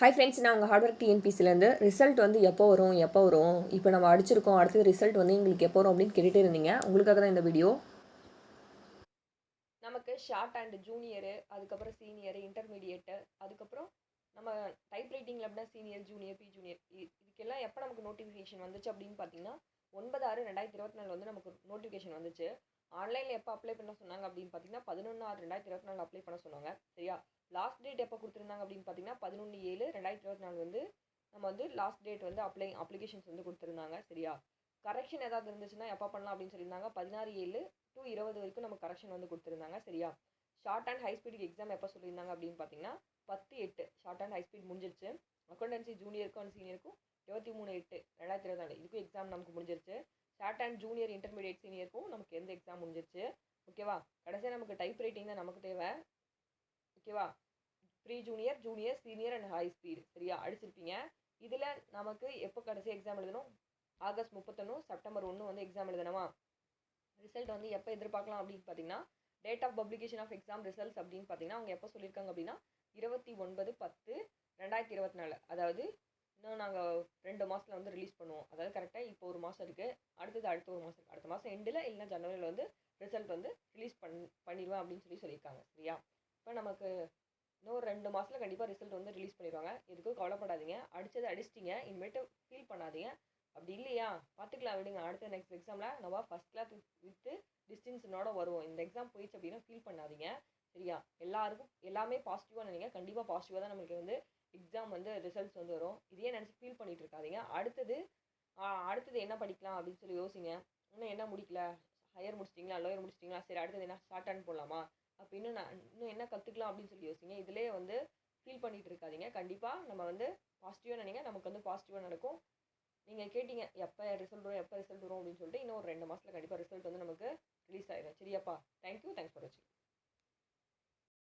Hi friends நான் உங்கள் hard work டிஎன்பிசிலேருந்து result வந்து எப்போ வரும் எப்போ வரும்? இப்போ நம்ம அடிச்சிருக்கோம் அடுத்தது ரிசல்ட் வந்து எங்களுக்கு எப்போ வரும் அப்படின்னு கேட்டுகிட்டே இருந்தீங்க. உங்களுக்காக தான் இந்த வீடியோ நமக்கு ஷார்ட் அண்ட் ஜூனியரு அதுக்கப்புறம் சீனியர் இன்டர்மீடியேட்டு அதுக்கப்புறம் நம்ம டைப் ரைட்டிங்கில் அப்படின்னா சீனியர் ஜூனியர் பி ஜூனியர் இதுக்கெல்லாம் எப்போ நமக்கு நோட்டிஃபிகேஷன் வந்துச்சு அப்படின்னு பார்த்தீங்கன்னா ஒன்பது ஆறு ரெண்டாயிரத்தி இருபத்தி நாலு வந்து நமக்கு நோட்டிஃபிகேஷன் வந்துச்சு. ஆன்லைனில் எப்போ அப்ளை பண்ண சொன்னாங்க அப்படின்னு பார்த்தீங்கன்னா பதினொன்று ஆறு ரெண்டாயிரத்தி இருபத்தி நாலு அப்ளை பண்ண சொன்னாங்க. சரியா? லாஸ்ட் டேட் எப்போ கொடுத்துருந்தாங்க அப்படின்னு பார்த்தீங்கன்னா பதினொன்று ஏழு ரெண்டாயிரத்தி இருபத்தி நாலு வந்து நம்ம வந்து லாஸ்ட் டேட் வந்து அப்ளை அப்ளிகேஷன்ஸ் வந்து கொடுத்துருந்தாங்க. சரியா? கரெக்ஷன் ஏதாவது இருந்துச்சுன்னா எப்போ பண்ணலாம் அப்படின்னு சொல்லியிருந்தாங்க. பதினாறு ஏழு டு இருபது வரைக்கும் நம்ம கரெக்ஷன் வந்து கொடுத்துருந்தாங்க. சரியா? ஷார்ட் அண்ட் ஹை ஸ்பீடுக்கு எக்ஸாம் எப்போ சொல்லியிருந்தாங்க அப்படின்னு பார்த்தீங்கன்னா பத்து எட்டு. ஷார்ட் அண்ட் ஹை ஸ்பீட் முடிஞ்சிருச்சு. அக்கௌண்டன்சி ஜூனியருக்கும் அண்ட் சீனியருக்கும் இருபத்தி மூணு எட்டு ரெண்டாயிரத்தி இருபத்தி நாலு. இதுக்கும் எக்ஸாம் நமக்கு முடிஞ்சிருச்சு. ஷார்ட் அண்ட் ஜூனியர் இன்டர்மீடியட் சீனியருக்கும் நமக்கு எந்த எக்ஸாம் முடிஞ்சிருச்சு? ஓகேவா கடைசியாக நமக்கு டைப் ரைட்டிங் தான் நமக்கு தேவை. ஓகேவா pre junior junior senior and high speed சரியா? அடிச்சிருப்பீங்க. இதில் நமக்கு எப்போ கடைசி எக்ஸாம் எழுதணும்? ஆகஸ்ட் முப்பத்தொன்று செப்டம்பர் ஒன்று வந்து எக்ஸாம் எழுதணுமா? ரிசல்ட் வந்து எப்போ எதிர்பார்க்கலாம் அப்படின்னு பார்த்தீங்கன்னா date of publication of exam results அப்படின்னு பார்த்தீங்கன்னா அவங்க எப்போ சொல்லியிருக்காங்க அப்படின்னா இருபத்தி ஒன்பது பத்து ரெண்டாயிரத்தி இருபத்தி நாலு. அதாவது இன்னும் நாங்கள் ரெண்டு மாதத்தில் வந்து ரிலீஸ் பண்ணுவோம். அதாவது கரெக்டாக இப்போ ஒரு மாதம் இருக்குது அடுத்தது அடுத்த ஒரு மாதம் அடுத்த மாதம் எண்டில் இல்லைன்னா ஜனவரியில் வந்து ரிசல்ட் வந்து ரிலீஸ் பண் பண்ணிடுவேன் அப்படின்னு சொல்லி சொல்லியிருக்காங்க. சரியா? இப்போ நமக்கு இன்னும் ரெண்டு மாதத்தில் கண்டிப்பாக ரிசல்ட் வந்து ரிலீஸ் பண்ணிடுவாங்க. எதுக்கும் கவலைப்படாதீங்க. அடித்தது அடிச்சிட்டிங்க. இனிமேட்டு ஃபீல் பண்ணாதீங்க. அப்படி இல்லையா? பார்த்துக்கலாம் விடுங்க. அடுத்த நெக்ஸ்ட் எக்ஸாமில் நம்ம ஃபஸ்ட் கிளாஸ் வித்து டிஸ்டன்ஸனோட வருவோம். இந்த எக்ஸாம் போயிடுச்சு அப்படின்னா ஃபீல் பண்ணாதீங்க. சரியா? எல்லாருக்கும் எல்லாமே பாசிட்டிவாக நினைங்க. கண்டிப்பாக பாசிட்டிவாக தான் நம்மளுக்கு வந்து எக்ஸாம் வந்து ரிசல்ட்ஸ் வந்து வரும். இதையே நினச்சி ஃபீல் பண்ணிட்டு இருக்காதீங்க. அடுத்தது அடுத்தது என்ன படிக்கலாம் அப்படின்னு சொல்லி யோசிங்க. இன்னும் என்ன முடிக்கல? ஹையர் முடிச்சிட்டிங்களா? லோயர் முடிச்சிட்டிங்களா? சரி அடுத்தது என்ன? ஷார்ட் ஹேண்ட் போடலாமா? அப்போ இன்னும் நான் இன்னும் என்ன கற்றுக்கலாம் அப்படின்னு சொல்லி யோசிங்க. இதிலே வந்து ஃபீல் பண்ணிகிட்டு இருக்காதீங்க. கண்டிப்பாக நம்ம வந்து பாசிட்டிவாக நினைங்க. நமக்கு வந்து பாசிட்டிவாக நடக்கும். நீங்கள் கேட்டிங்க எப்போ ரிசல்ட் வரும் எப்போ ரிசல்ட் வரும் அப்படின்னு சொல்லிட்டு இன்னும் ஒரு ரெண்டு மாதத்தில் கண்டிப்பாக ரிசல்ட் வந்து நமக்கு ரிலீஸ் ஆகிடும் சரியாப்பா? தேங்க்யூ தேங்க்ஸ் ஃபார் வாட்சிங்